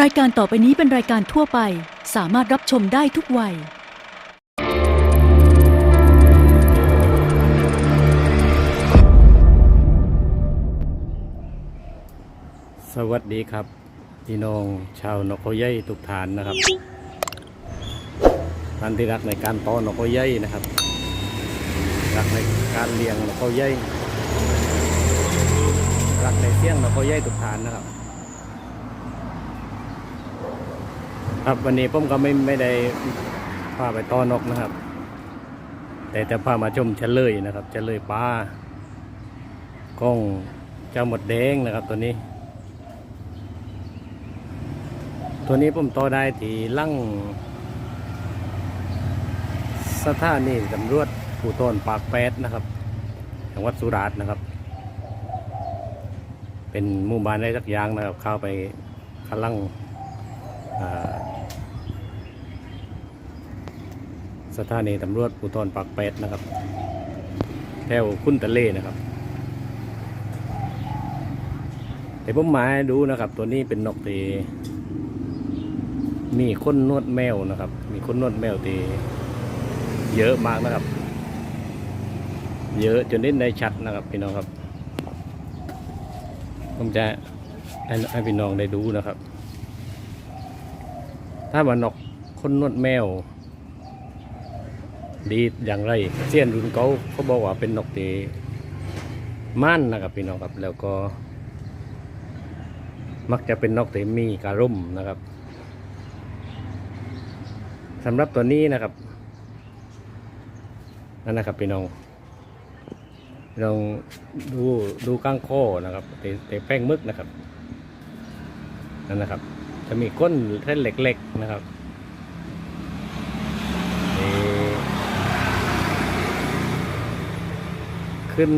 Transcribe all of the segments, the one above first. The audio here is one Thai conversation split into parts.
รายการต่อไปนี้เป็นรายการทั่วไป สามารถรับชมได้ทุกวัย สวัสดีครับ พี่น้องชาวนกเขาใหญ่ทุกฐานนะครับท่านที่รักในการต้อนนกเขาใหญ่นะครับ รักในการเลี้ยงนกเขาใหญ่รักในเสียงนกเขาใหญ่ทุกฐานนะครับ ครับวันนี้ผมก็ไม่ไม่ได้พาไปต้อนนกนะครับ แต่จะพามาชมเฉลยนะครับเฉลยปลากล้องเจ้าหมดแดงนะครับตัวนี้ ตัวนี้ผมต่อได้ที่ลั่งสถานีตำรวจภูธรปากแปดนะครับจังหวัดสุราษฎร์นะครับ เป็นหมู่บ้านได้สักอย่างนะครับเข้าไปขลั่งอ่า สถานีตำรวจภูธรปากแปดนะครับ แถวคุ้นตะเล่นะครับแต่ผมหมายดูนะครับ ตัวนี้เป็นนกตีมีคนนวดแมวนะครับ มีคนนวดแมวตีเยอะมากนะครับ เยอะจนได้ชัดนะครับพี่น้องครับ ผมจะให้พี่น้องได้ดูนะครับ ถ้าว่านกคนนวดแมว ดีอย่างไรเสี้ยนรุ่นเขาเขาบอกว่าเป็นนกตีม่านนะครับพี่น้องครับ แล้วก็ มักจะเป็นนกตีมีการุ่มนะครับสำหรับตัวนี้นะครับนั่นนะครับพี่น้องลองดูดูก้างโค้นะครับเตเตะแป้งมึกนะครับนั่นนะครับ จะมีก้นเส้นเล็กๆนะครับเอ่อขึ้น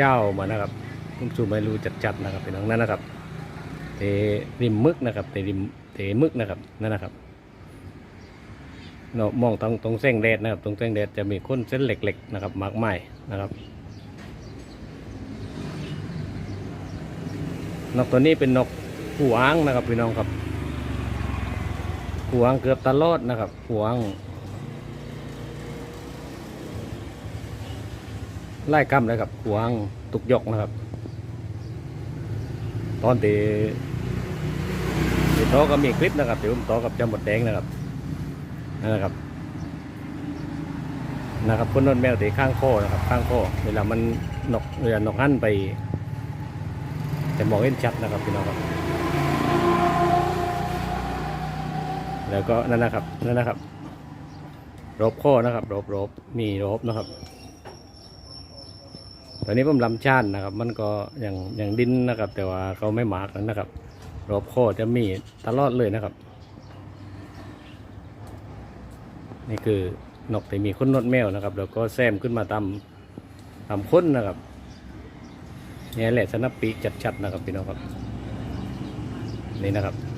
ยาวมานะครับผมสูไม่รู้จัดๆนะครับพี่น้องนั่นนะครับเตะริมมึกนะครับเตะริมเตะมึกนะครับนั่นนะครับเนามองตรงตรงเส้นแดดนะครับ ตรงเส้นแดดจะมีข้นเส้นเหล็กๆนะครับมากมายนะครับนกตัวนี้เป็นนก หูอ้างนะครับพี่น้องครับหูอ้างเกือบตลอดนะครับหูอ้างไล่กำเลยครับหูอ้างตุกยกนะครับ ตอนตีตีโตก็มีคลิปนะครับที่ผมโตอกับจำหมดแดงนะครับนั่นนะครับนะครับคนนวดแมวตีข้างคอนะครับ ข้างคอเวลามันนกเวลานกหั่นไปจะมองเห็นชัดนะครับพี่น้องครับ แล้วก็นั่นนะครับนั่นนะครับรบข้อนะครับรบรบมีรบนะครับ ตอนนี้ผมลำชานนะครับ มันก็อย่างอย่างดินนะครับ แต่ว่าเขาไม่หมากนะครับ รบข้อจะมีตลอดเลยนะครับ นี่คือนกที่มีขนนดแมวนะครับ แล้วก็แซมขึ้นมาตามตามค้นนะครับนี่แหละสนับปีจัดๆนะครับพี่น้องครับ นี่นะครับ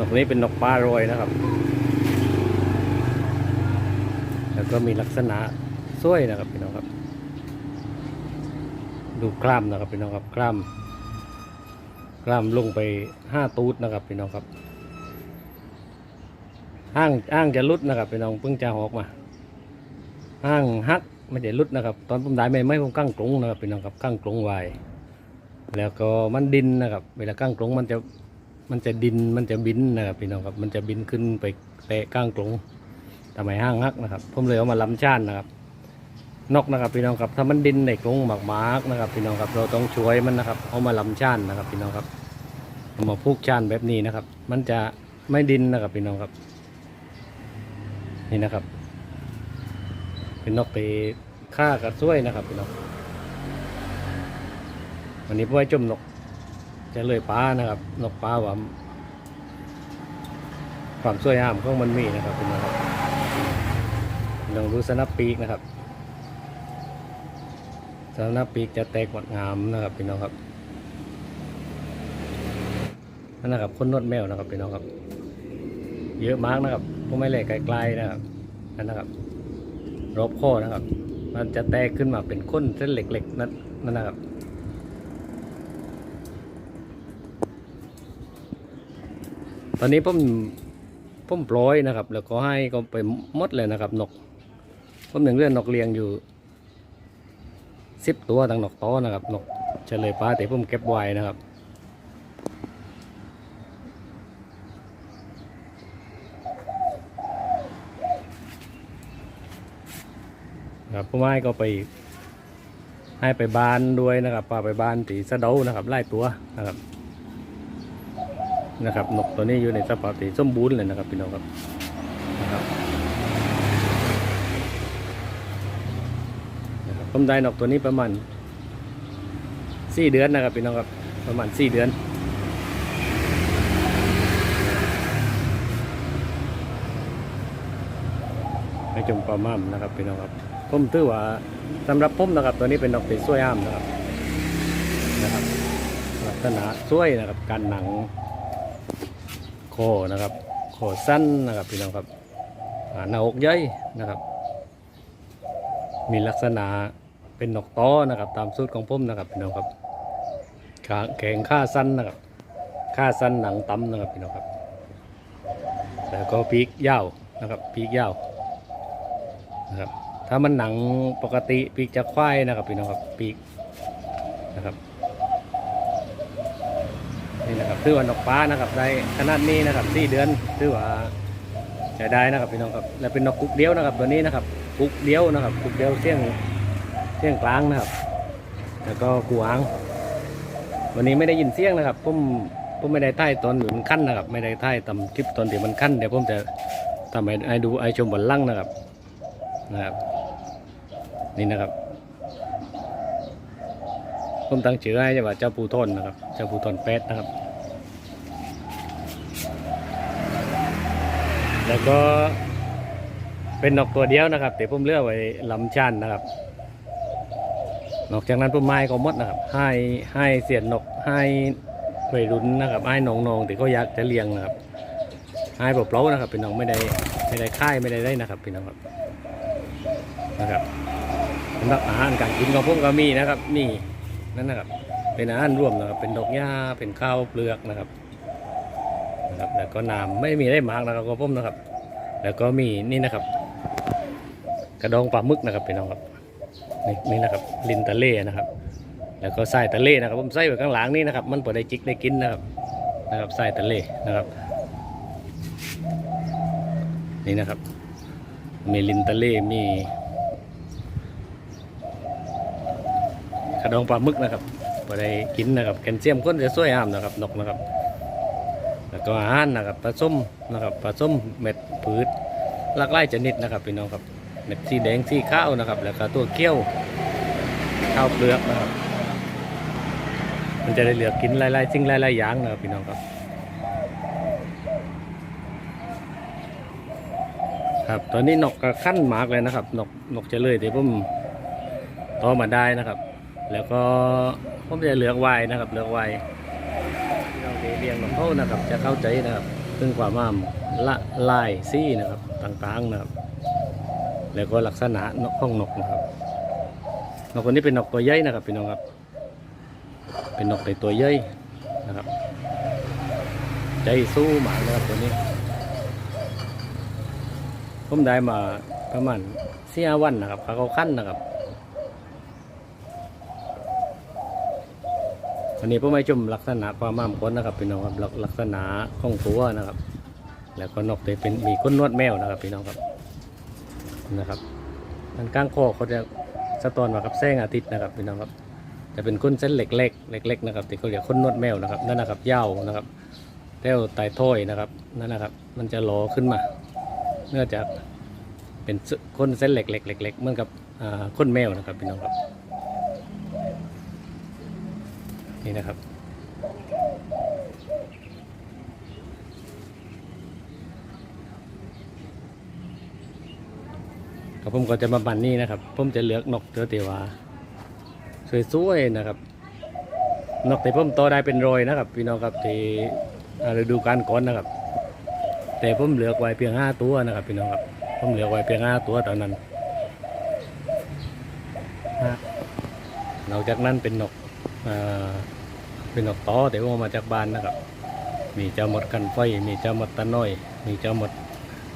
นกนี้เป็นนกปลาโรยนะครับ แล้วก็มีลักษณะสวยนะครับพี่น้องครับ ดูกล้ามนะครับพี่น้องครับกล้ามกล้ามลงไปห้าตูดนะครับพี่น้องครับห้างห้างจะรุดนะครับพี่น้องเพิ่งจะหอกมาห้างฮักไม่ได้รุดนะครับ ตอนผมได้ไม่ไม่ผมกั้งกลงนะครับพี่น้องครับกั้งกลงไวแล้วก็มันดินนะครับ เวลากั้งกลงมันจะ มันจะดินมันจะบินนะครับพี่น้องครับ มันจะบินขึ้นไปเตะกั้งกลงทำไมห้างฮักนะครับผมเลยเอามาล้ำชานนะครับ นกนะครับพี่น้องครับ ถ้ามันดินในกรงหมากมากนะครับ พี่น้องครับเราต้องช่วยมันนะครับ เอามาล้ำชานนะครับ พี่น้องครับเอามาพูกชานแบบนี้นะครับ มันจะไม่ดินนะครับพี่น้องครับ นี่นะครับ เป็นนกไปฆ่ากับซ้วยนะครับพี่น้องวันนี้พ่อจมนก จะเลยป้านะครับ นกป้าว่าความสวยงามของมันมีนะครับพี่น้องครับลองดูสนับปีกนะครับสนับปีกจะแตกงดงามนะครับพี่น้องครับนั่นนะครับคนนวดแมวนะครับพี่น้องครับ เยอะมากนะครับพวกไม่เล็กไกลๆนะครับนั่นนะครับ รอบข้อนะครับ มันจะแตกขึ้นมาเป็นข้นเส้นเหล็กๆนั่นนะครับ ตอนนี้ผมผมปล่อยนะครับ แล้วก็ให้ก็ไปหมดเลยนะครับนกผมยังเลื่อนนกเลี้ยงอยู่สิบตัวตั้งนกโตอนะครับนกเฉลยป้าแต่ผมเก็บไว้นะครับครับผมให้ก็ไป ให้ไปบานด้วยนะครับพาไปบานตีสะเดานะครับไล่ตัวนะครับ นะครับนกตัวนี้อยู่ในสภาพที่สมบูรณ์เลยนะครับพี่น้องครับนะครับผมได้นกตัวนี้ประมาณสี่เดือนนะครับพี่น้องครับประมาณสี่เดือนให้ชมปลาม่ำนะครับพี่น้องครับผมถือว่าสำหรับผมนะครับตัวนี้เป็นนกที่สวยงามนะครับนะครับลักษณะสวยนะครับการหนัง คอนะครับคอสั้นนะครับพี่น้องครับหน้าอกใหญ่นะครับ มีลักษณะเป็นนกต้อนะครับ ตามสูตรของผมนะครับพี่น้องครับขาแข็งข้าสั้นนะครับข้าสั้นหนังต่ำนะครับพี่น้องครับแล้วก็ปีกยาวนะครับปีกยาวนะครับถ้ามันหนังปกติปีกจะควายนะครับพี่น้องครับปีกนะครับ นี่นะครับถือว่านกป้านะครับได้ขนาดนี้นะครับสี่เดือนถือว่าใช้ได้นะครับพี่น้องครับและเป็นนกกุกเดียวนะครับ ตัวนี้นะครับกุกเดียวนะครับกุกเดียวเสี้ยงเสี้ยงกลางนะครับ แล้วก็กูหาง วันนี้ไม่ได้ยินเสียงนะครับผมผมไม่ได้ใต้ตอนหรือมันขั้นนะครับ ไม่ได้ใต้ตำคลิปตอนที่มันขั้นเดี๋ยวผมจะทำให้ดูไอชมบนล่างนะครับนะครับ นี่นะครับผมตั้งชื่อให้ว่าเจ้าปูทนนะครับ เจ้าปูทนแปดนะครับ แล้วก็เป็นนกตัวเดียวนะครับ แต่ผมเลือกไว้ลำชันนะครับ นอกจากนั้นผมไม้ก็มดนะครับ ให้ให้เสียนนกให้วัยรุ่นนะครับให้น้องๆที่เขาอยากจะเลี้ยงนะครับให้เปล่าๆนะครับพี่น้องไม่ได้ไม่ได้ค่ายไม่ได้ได้นะครับพี่น้องครับนะครับสำหรับอาหารการกินของผมก็มีนะครับ นี่นั่นนะครับ เป็นอาหารร่วมนะครับ เป็นดอกหญ้าเป็นข้าวเปลือกนะครับ นะครับ แล้วก็น้ำไม่มีได้มากนะครับของผมนะครับ แล้วก็มีนี่นะครับ กระดองปลาหมึกนะครับพี่น้องครับนี่นี่นะครับลินตะเล่นะครับ แล้วก็ไส้ตะเล่นะครับผมใส่ไว้ข้างหลังนี่นะครับ มันพอได้จิกได้กินนะครับนะครับไส้ตะเล่นะครับ นี่นะครับ มีลินตะเล่มีกระดองปลาหมึกนะครับพอได้กินนะครับแคลเซียมก้นจะช่วยห้ามนะครับนกนะครับ แล้วก็อาหารนะครับปลาส้มนะครับปลาส้มเม็ดพืชหลากหลายชนิดนะครับพี่น้องครับเม็ดสีแดงสีขาวนะครับ แล้วก็ตัวเกี้ยวข้าวเปลือกนะครับมันจะได้เหลือกินหลายๆสิ่งหลายๆอย่างนะครับพี่น้องครับครับตอนนี้นกก็ขั้นหมากเลยนะครับนกนกจะเลยเดี๋ยวผมต่อมาได้นะครับ แล้วก็ผมจะเลือกไว้นะครับ เลือกไว้ เราเรียงของเขานะครับ จะเข้าใจนะครับซึ่งความมามละลายซี่นะครับต่างๆนะครับ แล้วก็ลักษณะนกของนกนะครับนกคนนี้เป็นนกตัวใหญ่นะครับพี่น้องครับ เป็นนกในตัวใหญ่นะครับใจสู้หมากนะครับตัวนี้ผมได้มาประมาณสี่ห้าวันนะครับเขาขั้นนะครับ วันนี้ผมไม่ชมลักษณะความม่ามคนนะครับพี่น้องครับลักลักษณะของตัวนะครับ แล้วก็นกที่เป็นมีก้นนวดแมวนะครับพี่น้องครับนะครับมันก้างคอเขาจะสะตอนมากับแสงอาทิตย์นะครับพี่น้องครับจะเป็นก้นเส้นเล็กๆเล็กๆนะครับที่เขาเรียกก้นนวดแมวนะครับนั่นนะครับยาวนะครับแต้วไตถ้อยนะครับนั่นนะครับ มันจะหลอขึ้นมา เนื่องจากเป็นเส้นก้นเส้นเล็กๆเล็กๆเหมือนกับก้นแมวนะครับพี่น้องครับ นี่นะครับครับผมก็จะมาบันนี่นะครับ ผมจะเลือกนกเตือเตียวาสวยๆนะครับ นกที่ผมโตได้เป็นโรยนะครับ พี่น้องครับที่อ่าฤดูกาลก่อนนะครับ แต่ผมเหลือไว้เพียงห้าตัวนะครับ พี่น้องครับ ผมเหลือไว้เพียงห้าตัวตอนนั้นฮะนอกจากนั้นเป็นนก เป็นนกต้อแต่ว่ามาจากบ้านนะครับ มีเจ้าหมดกันไฟ มีเจ้าหมดตะน้อย มีเจ้าหมด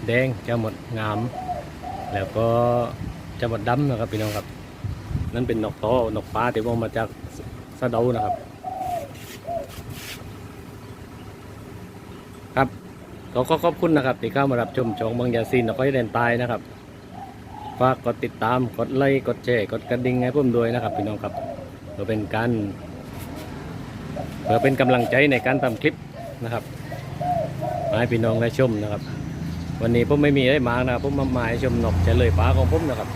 แดง เจ้าหมดงาม แล้วก็เจ้าหมดดำนะครับพี่น้องครับ นั่นเป็นนกโตนกปลาที่ว่ามาจากสะเดานะครับ ครับก็ขอขอบคุณนะครับที่เข้ามารับชมชองบางยาซีนนกไอ้แดนตายนะครับฝากกดติดตาม กดไลค์ กดแชร์ กดกระดิ่งให้ผมด้วยนะครับพี่น้องครับ เพื่อเป็นการเพื่อเป็นกำลังใจในการทำคลิปนะครับมาให้พี่น้องได้ชมนะครับ วันนี้ผมไม่มีได้มานะผมมาหมายชมนกเฉลยฟ้าของผมนะครับ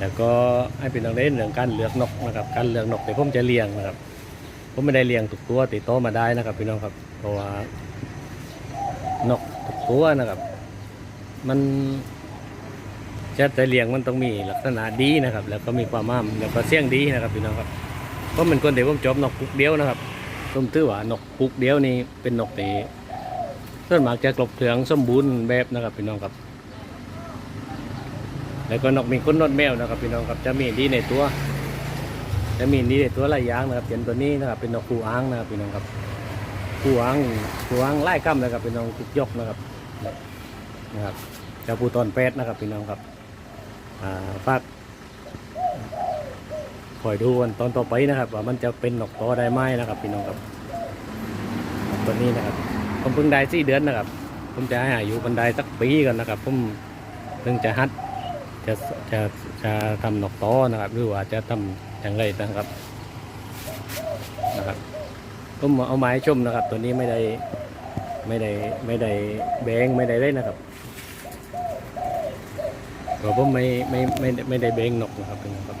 แล้วก็ให้พี่น้องได้เรื่องการเลือกนกนะครับการเลือกนกแต่ผมจะเลี้ยงนะครับผมไม่ได้เลี้ยงทุกตัวติดโตะมาได้นะครับ พี่น้องครับเพราะว่านกทุกตัวนะครับ มัน จะแต่เลี้ยงมันต้องมีลักษณะดีนะครับ แล้วก็มีความมั่มแล้วก็เสี่ยงดีนะครับพี่น้องครับเพราะมันคนเดียวผมจบนกปุกเดียวนะครับผมถือว่านกปุกเดียวนี่เป็นนกที่ส่วนมากจะกลบเครื่องสมบูรณ์แบบนะครับพี่น้องครับ แล้วก็นกมีขนนดแมวนะครับพี่น้องครับจะมีดีในตัว จะมีดีในตัวหลายอย่างนะครับเช่นตัวนี้นะครับเป็นนกคูอ้างนะครับพี่น้องครับคูอ้างคูอ้างไล่กั้มนะครับพี่น้องทุกยกนะครับนะครับเจ้าปูตอนแปดนะครับพี่น้องครับ ฝากคอยดูกันตอนต่อไปนะครับ ว่ามันจะเป็นหนกตอได้ไหมนะครับพี่น้องครับตัวนี้นะครับผมเพิ่งได้สี่เดือนนะครับ ผมจะให้อายุบันไดสักปีก่อนนะครับ ผมเพิ่งจะฮัดจะจะจะทำหนกต้อนะครับ หรือว่าจะทำอย่างไรนะครับนะครับผมเอาไมาให้ชมนะครับ ตัวนี้ไม่ได้ไม่ได้ไม่ได้แบงไม่ได้เล่นนะครับ ก็ผมไม่ไม่ไม่ไม่ได้เบงนกนะครับเองครับ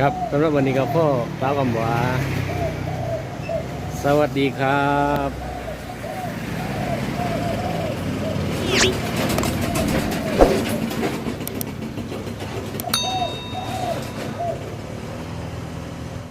ครับสำหรับวันนี้ก็พ่อท้าวคำหวาสวัสดีครับ